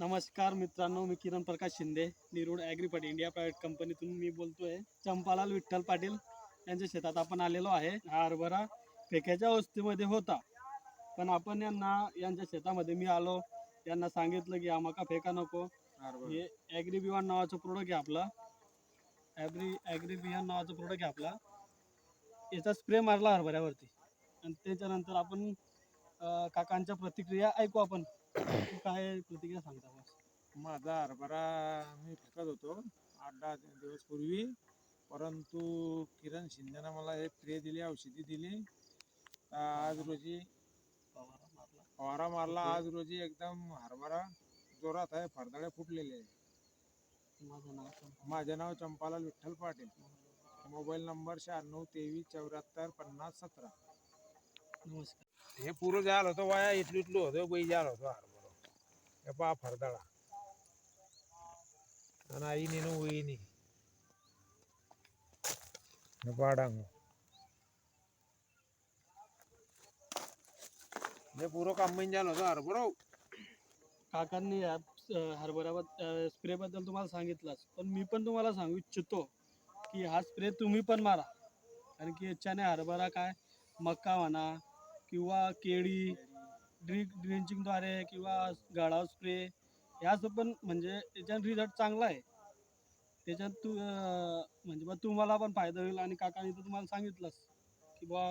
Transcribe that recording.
नमस्कार मित्रांनो मी किरण प्रकाश शिंदे निरोड ॲग्रीपट इंडिया प्रायव्हेट कंपनीतून मी बोलतोय. चंपालाल विठ्ठल पाटील यांच्या शेतात आपण आलेलो आहे. हा हरभरा फेक्याच्या अवस्थेमध्ये होता. पण आपण यांना यांच्या शेतामध्ये मी आलो. यांना सांगितलं की आम्हाला फेका नको. हे ॲग्रीबिवान नावाचं प्रोडक्ट आहे आपलं. ॲग्री ॲग्रीबियान नावाचं प्रोडक्ट आहे आपला. याचा स्प्रे मारला हरभऱ्यावरती. आणि त्याच्यानंतर आपण काकांच्या प्रतिक्रिया ऐकू आपण. काय प्रतिक्रिया सांगता बस माझा हरभरा मी फेकत होतो आठ दहा दिवस पूर्वी. परंतु किरण शिंदेनं मला हे स्प्रे दिली औषधी दिली. आज रोजी फवारा मारला. आज रोजी एकदम हरभरा जोरात आहे फरदाळे फुटलेले आहे. माझे नाव चंपालाल विठ्ठल पाटील. मोबाईल नंबर शहाण्णव तेवीस चौऱ्याहत्तर पन्नास सतरा. नमस्कार हे पुरं झालं होतं वाया इथलं इथलं होतं बैल झालं होतं हरभरा हे पहा फरदाळा आणि आईने न वहिनी हे पहा डांग हे पुरं कांबाईन झालं होतं हरभरा काकांनी या अं, हरभऱ्याबद्दल स्प्रेबद्दल तुम्हाला सांगितलंच पण मी पण तुम्हाला सांगू इच्छितो की हा स्प्रे तुम्ही पण मारा कारण की याच्याने हरभरा काय मका म्हणा किंवा केळी ड्रिंक ड्रिंचिंगद्वारे किंवा गाळा स्प्रे ह्याचं पण म्हणजे त्याच्यात रिझल्ट चांगला आहे. त्याच्यात तू म्हणजे बा तुम्हाला पण फायदा होईल आणि काकांनी तर तुम्हाला सांगितलंच की बा